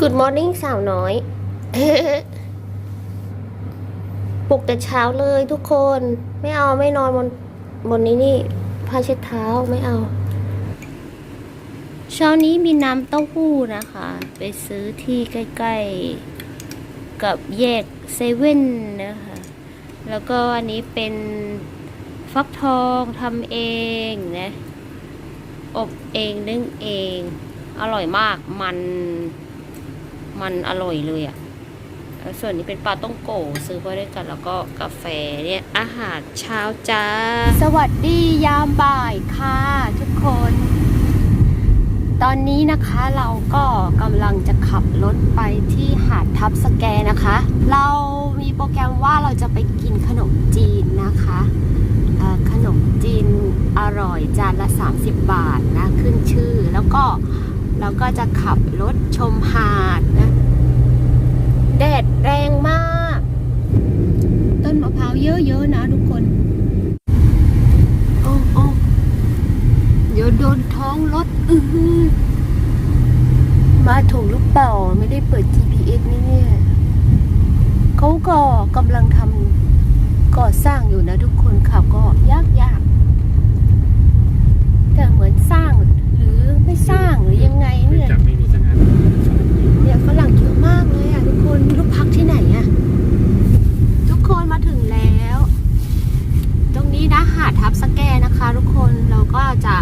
Good morning สาวน้อย ปลุกแต่เช้าเลยทุกคน ไม่เอาไม่นอนบนบนนี้นี่ผ้าเช็ดเท้าไม่เอา เช้านี้มีน้ำเต้าหู้นะคะ ไปซื้อที่ใกล้ ๆ กับแยกเซเว่นนะคะ แล้วก็อันนี้เป็นฟักทองทำเองนะ อบเองนึ่งเอง อร่อยมากมัน มันอร่อยเลยอะ่ะส่วนนี้เป็นปลาต้องโกซื้อมาด้วยกันแล้วก็กาแฟเนี่ยอาหารเช้าจ้า สวัสดียามบ่ายค่ะทุกคน ตอนนี้นะคะเราก็กำลังจะขับรถไปที่หาดทับสแกนะคะ เรามีโปรแกรมว่าเราจะไปกินขนมจีนนะคะขนมจีนอร่อยจานละ 30 บาทนะขึ้นชื่อแล้วก็ เราก็จะขับรถชมหาดนะ แดดแรงมาก ต้นมะพร้าวเยอะ ๆ นะทุกคน โอ้โอ้เดี๋ยวโดนท้องรถอือหือมาถูกหรือเปล่า ไม่ได้เปิด GPS นี่เนี่ยเขาก็กำลังทำก่อสร้างอยู่นะทุกคนขับก็ยากยากๆแต่เหมือนสร้างหรือไม่สร้างหรือยังไง ไม่ เนี่ย จับไม่มีสัญญาณ เนี่ยฝรั่งเยอะมากเลยอะทุกคนไม่รู้พักที่ไหนอะ ทุกคนมาถึงแล้ว ตรงนี้นะหาดทับสแกนะคะ ทุกคนเราก็จะ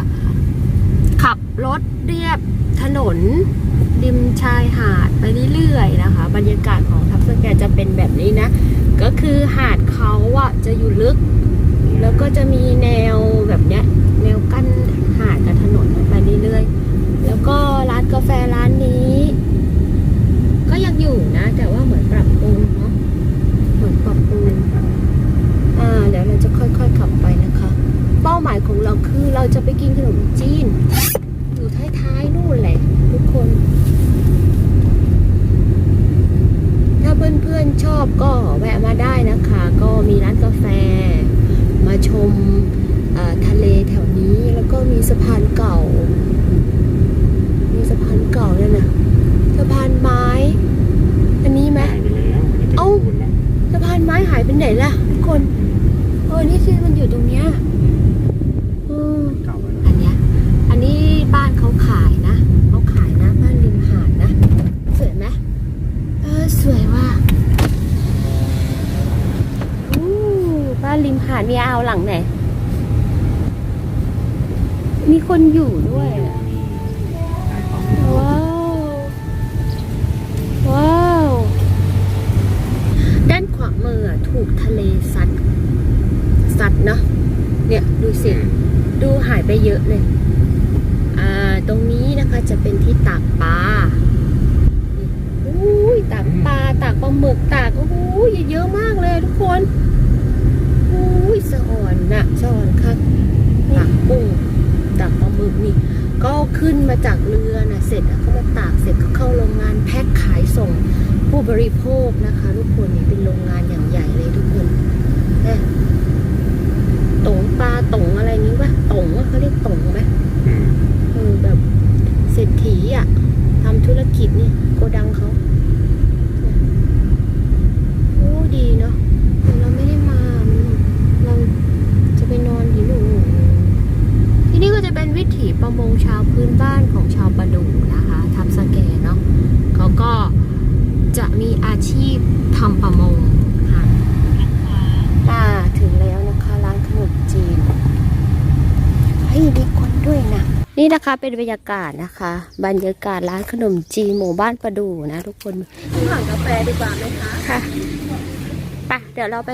ขับรถเรียบถนนริมชายหาดไปเรื่อยๆนะคะ บรรยากาศของทับสแกจะเป็นแบบนี้นะ ก็คือหาดเขาอะจะอยู่ลึก แล้วก็จะมีแนวแบบเนี้ยแนวกั้นหาดกับถนนไปเรื่อยๆ แล้วก็ร้านกาแฟร้านนี้ ก็ยังอยู่นะ แต่ว่าเหมือนปรับปรุงเนาะเหมือนปรับปรุงอ่าเดี๋ยวเราจะค่อยๆขับไปนะคะ เป้าหมายของเราคือเราจะไปกินขนมจีนอยู่ท้ายๆนู่นแหละทุกคน ถ้า เพื่อนๆชอบก็แวะมาได้นะคะ ก็มีร้านกาแฟ มาชมทะเลแถวนี้แล้วก็มีสะพานเก่า มีสะพานเก่าเนี่ยนะสะพานไม้ อันนี้ไหม หายไปแล้วอันนี้เป็น เอ้า ปูนแล้ว สะพานไม้หายไปไหนล่ะทุกคนเออนี่คือมันอยู่ตรงเนี้ยอืม เก่าไปแล้ว อันเนี้ย อันนี้บ้านเขาขายนะเขาขายนะบ้านริมหาดนะ สวยไหมเออสวยว่ะอู้บ้าน ริมหาดมีเอาวหลังไหน มีคนอยู่ด้วย ว้าว ว้าว ด้านขวามือถูกทะเลซัด ซัดเนาะ เนี่ย ดูสิ ดูหายไปเยอะเลย อ่า ตรงนี้นะคะจะเป็นที่ตากปลาอุ้ยตากปลาตากปลาหมึกตากโอ้โหเยอะมากเลยทุกคน ยสะอ่อนนะสะอ่อนค่ะตากกุ้งตากปลาหมึกนี่ ก็ขึ้นมาจากเรือนะเสร็จแล้วก็มาตากเสร็จก็เข้าโรงงานแพ็คขายส่งผู้บริโภคนะคะทุกคนนี่เป็นโรงงานอย่างใหญ่เลยทุกคนเนี่ยตงปลาตงอะไรนี้วะตงว่าเขาเรียกตงไหมอืมเออแบบเศรษฐีอะทำธุรกิจนี่โกดังเขาเนี่ยโอ้ดีเนาะแต่เราไม่ได้มามันเราจะไปนอนที่นู่น ที่นี่ก็จะเป็น วิถีประมงชาวพื้นบ้านของชาวประดูนะคะทับสแกเนาะเขาก็จะมีอาชีพทำประมงค่ะอ่าถึงแล้วนะคะร้านขนมจีนเฮ้ยมีคนด้วยนะ นี่นะคะเป็นบรรยากาศนะคะ บรรยากาศร้านขนมจีนหมู่บ้านประดูนะทุกคนสั่งกาแฟดีกว่าไหมคะค่ะไปเดี๋ยวเราไป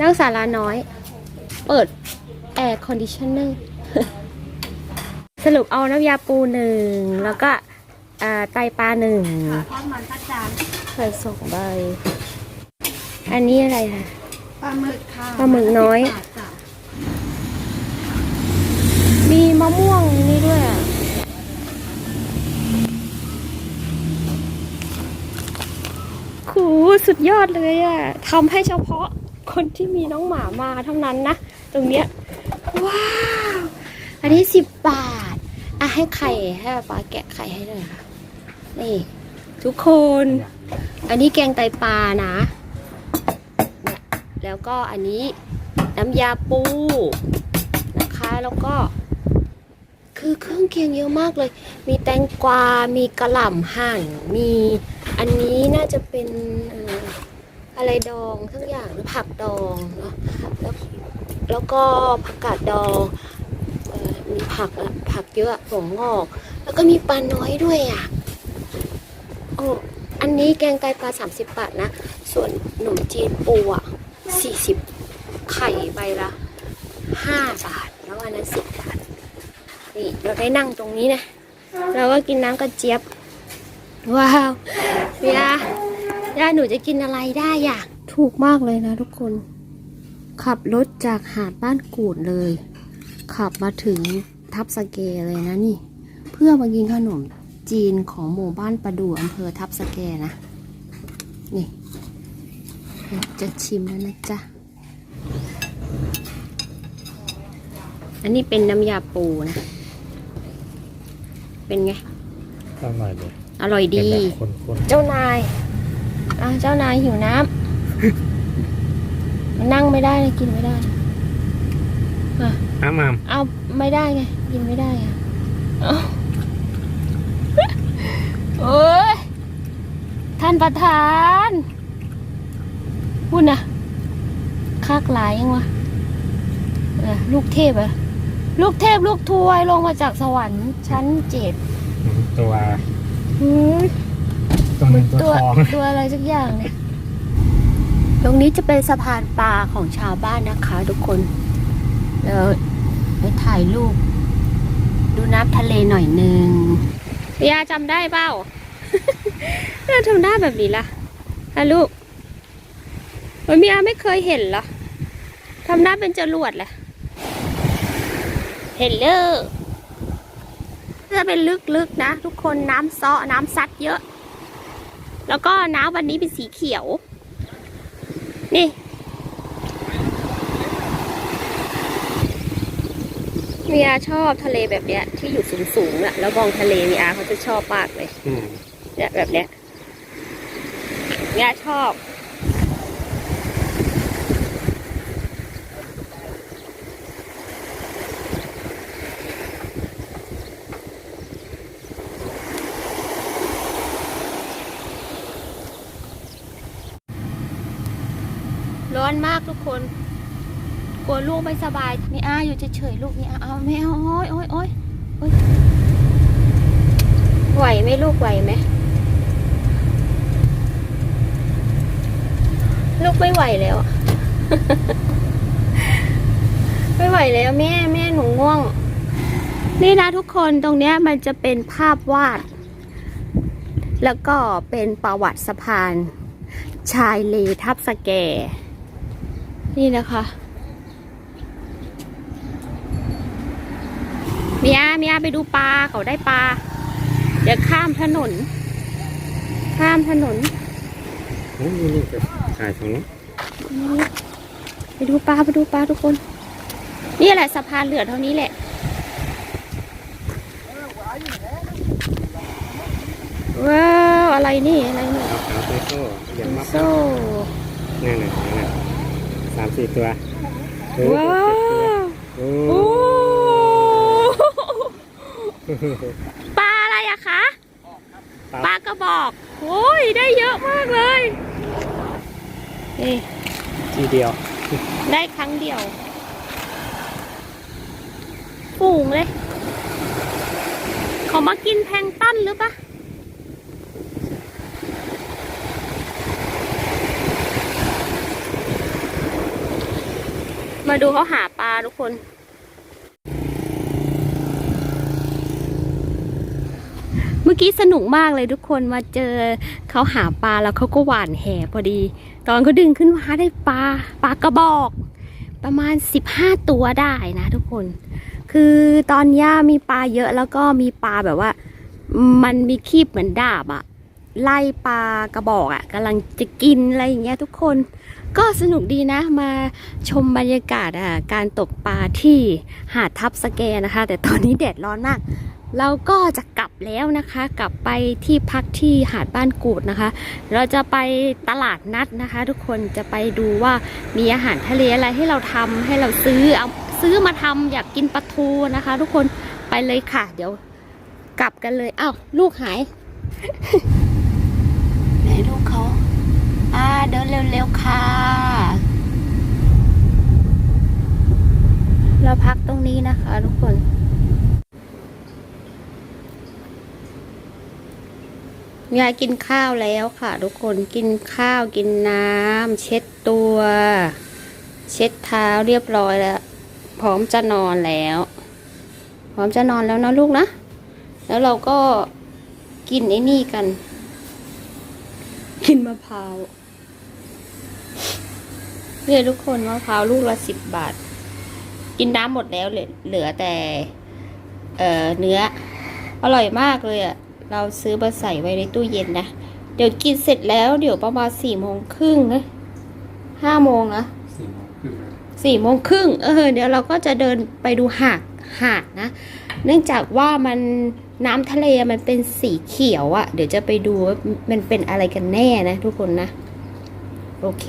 นั่งศาลาน้อย เปิด แอร์คอนดิชเนอร์สรุปเอาน้ำยาปูหนึ่งแล้วก็อ่าไตปลาหนึ่งทอดมันประจานใส่สองใบ อันนี้อะไรคะปลาหมึกค่ะปลาหมึกน้อยสิบบาทจ้ะมีมะม่วงนี่ด้วยอะขูสุดยอดเลยอะทำให้เฉพาะคนที่มีน้องหมามาเท่านั้นนะ ตรงเนี้ย ว้าว อันนี้สิบบาท อะให้ไข่ให้ป๊าแกะไข่ให้หน่อยค่ะ นี่ ทุกคน อันนี้แกงไตปลานะเนี่ยแล้วก็อันนี้น้ำยาปูนะคะแล้วก็ คือเครื่องเคียงเยอะมากเลย มีแตงกวา มีกระหล่ำหั่น มีอันนี้น่าจะเป็นเอ่ออะไรดองทั้งอย่างหรือผักดองเนาะแล้ว แล้วก็ผักกาดดองมีผักอะผักเยอะถั่วงอก แล้วก็มีปลาน้อยด้วยอะโอ้อันนี้แกงไตปลา 30 บาทนะ ส่วนขนมจีนปูอะ40 ไข่ใบละ 5 บาท แล้วอันนั้น10บาท นี่เราได้นั่งตรงนี้นะ เราก็กินน้ำกระเจี๊ยบ ว้าวเยาย่าหนูจะกินอะไรได้อะ ถูกมากเลยนะทุกคน ขับรถจากหาดบ้านกูดเลย ขับมาถึงทับสเกเลยนะนี่ เพื่อมากินขนมจีนของหมู่บ้านประดูอำเภอทับสแกนะนี่จะชิมแล้วนะจ๊ะ อันนี้เป็นน้ำยาปูนะ เป็นไง อร่อยเลยอร่อยเป็นดีแบบคนเจ้านายอะเจ้านายหิวน้ำ มันนั่งไม่ได้เลยกินไม่ได้อะๆอ้ามามเอาไม่ได้ไงกินไม่ได้อะเอาโอ้ยท่านประธานพูดนะคากหลายยังวะเออลูกเทพอะลูกเทพลูกทวยลงมาจากสวรรค์ชั้นเจ็ดตัวหือตัวเงินตัวตัวทอง ตัวอะไรสักอย่างเนี่ย ตรงนี้จะเป็นสะพานปลาของชาวบ้านนะคะ ทุกคนเราไปถ่ายรูป ดูน้ำทะเลหน่อยหนึ่งพี่ยาจำได้เปล่าเราทำหน้าแบบนี้ล่ะฮะลูกโอ้ยพี่ยาไม่เคยเห็นเหรอทำหน้าเป็นจรวดแหละเห็นเลยจะเป็นลึกๆนะ ทุกคนน้ำซ้อน้ำซัดเยอะ แล้วก็น้ำวันนี้เป็นสีเขียว นี่เมียชอบทะเลแบบเนี้ย ที่อยู่สูงๆอะแล้วมองทะเลเมียเขาจะชอบมากเลยอืมเนี่ยแบบเนี้ยเมียชอบ ร้อนมากทุกคน กลัวลูกไม่สบาย นี่อาอยู่เฉยๆลูกนี่อาเอาไม่เอาโอ้ยโอ้ยโอ้ยโอ้ยไหวไหมลูกไหวไหมลูกไม่ไหวแล้ว ไม่ไหวแล้วแม่แม่หนูง่วง นี่นะทุกคนตรงเนี้ยมันจะเป็นภาพวาด แล้วก็เป็นประวัติสะพานชายเลทับสแก นี่นะคะเมียเมียไปดูปลาเขาได้ปลา เดี๋ยวข้ามถนน ข้ามถนนโอ้ยนี่จะถ่ายตรงนี้ไปดูปลาไปดูปลาทุกคน นี่แหละสะพานเหลือเท่านี้แหละว้าวอะไรนี่อะไรนี่เอาเอาไปโซ่อย่างมากโซ่นั่นน่ะนั่นน่ะสามสี่ตัวเออว้าวโอ้โอ้ปลาอะไรอะคะ ปลากระบอกโอ้ยได้เยอะมากเลยนี่ทีเดียว ได้ครั้งเดียวฝูงเลย เขามากินแพลงก์ต้นหรือปะ ดูเขาหาปลาทุกคนเมื่อกี้สนุกมากเลยทุกคนมาเจอเขาหาปลาแล้วเขาก็หวานแหพอดี ตอนเขาดึงขึ้นมาได้ปลาปลากระบอก ประมาณ 15 ตัวได้นะทุกคน คือตอนนี้มีปลาเยอะแล้วก็มีปลาแบบว่า มันมีคีบเหมือนดาบอะ ไล่ปลากระบอกอะกำลังจะกินอะไรอย่างเงี้ยทุกคน ก็สนุกดีนะมาชมบรรยากาศอะการตกปลาที่หาดทับสแกนะคะ แต่ตอนนี้แดดร้อนมาก เราก็จะกลับแล้วนะคะ กลับไปที่พักที่หาดบ้านกูดนะคะ เราจะไปตลาดนัดนะคะ ทุกคนจะไปดูว่ามีอาหารทะเลอะไรให้เราทำให้เราซื้อเอาซื้อมาทำอยากกินปลาทูนะคะ ทุกคนไปเลยค่ะ เดี๋ยวกลับกันเลยอ้าวลูกหาย ไหนลูกเขาอ่าเดินเร็วๆ ค่ะ เราพักตรงนี้นะคะทุกคนยายกินข้าวแล้วค่ะ ทุกคนกินข้าวกินน้ำเช็ดตัว เช็ดเท้าเรียบร้อยแล้ว พร้อมจะนอนแล้ว พร้อมจะนอนแล้วนะลูกนะ แล้วเราก็กินไอ้นี่กัน กินมะพร้าว เนี่ยทุกคนมะพร้าวลูกละสิบบาท กินน้ำหมดแล้วเหลือเหลือแต่ เอ่อเนื้อ อร่อยมากเลยอะ่ะ เราซื้อมาใส่ไว้ในตู้เย็นนะ เดี๋ยวกินเสร็จแล้วเดี๋ยวประมาณสี่โมงครึ่งนะห้าโมงนะสี่โมงครึ่งนะสี่โมงครึ่งเออเดี๋ยวเราก็จะเดินไปดูหาดหาดนะ เนื่องจากว่ามันน้ำทะเลมันเป็นสีเขียวอะ่ะ เดี๋ยวจะไปดูว่ามันเป็นอะไรกันแน่นะทุกคนนะ โอเค